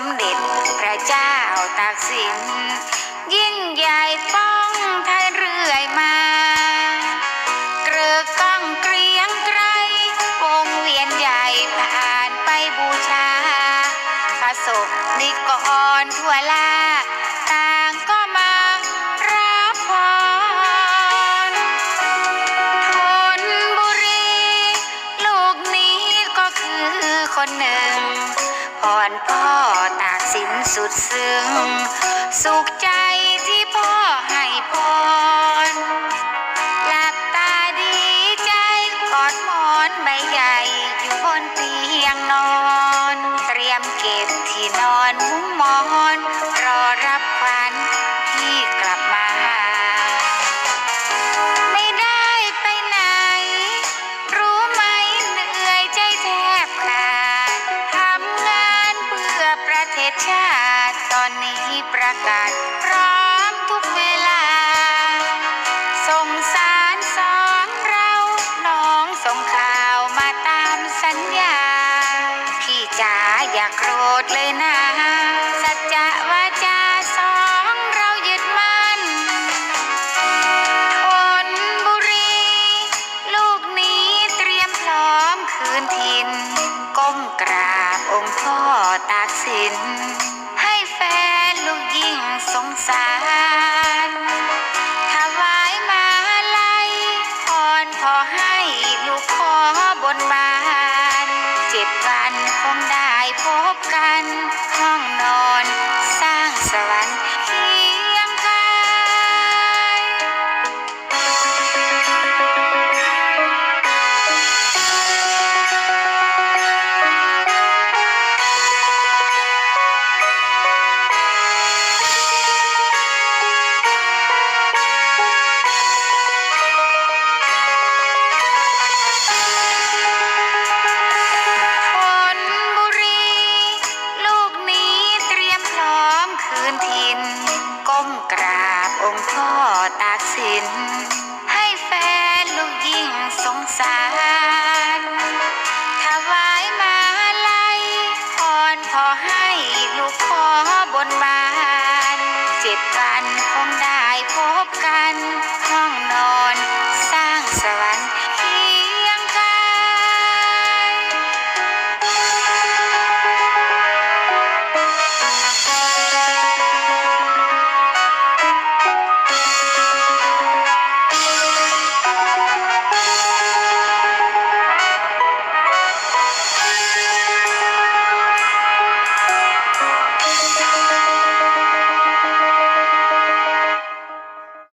มเด็จพระเจ้าตากสิน ยิ่งใหญ่ป้องไทยเรื่อยมา เกลือก้องเกรียงไกรวงเวียนใหญ่ผ่านไปบูชาพระศพนิกรทั่วลาต่างก็มารับพรทนบุรี ลูกนี้ก็คือคนหนึ่ง อ่อนพ่อตากสินสุดซึ้ง สุขใจที่พ่อให้พรหลับตาดีใจกอดหมอนใบใหญ่อยู่บนเตียง ชาติตอนนี้ประกาศพร้อมทุกเวลา ส่งสารสองเราน้องส่งข่าวมาตามสัญญา พี่จ๋าอย่าโกรธเลยนะสัจจะ ราบองค์พ่อตากสิน ให้แฟนลูกยิ่งสงสารถวายมาลัยพรขอให้ลูกขอบนบาน เจ็ดวันคงได้พบกันห้องนอน กราบองค์พ่อตากสิน ให้แฟนลูกยิ่งสงสารถวายมาลัยพรขอให้ลูกขอบนบาน เจ็ดวันคงได้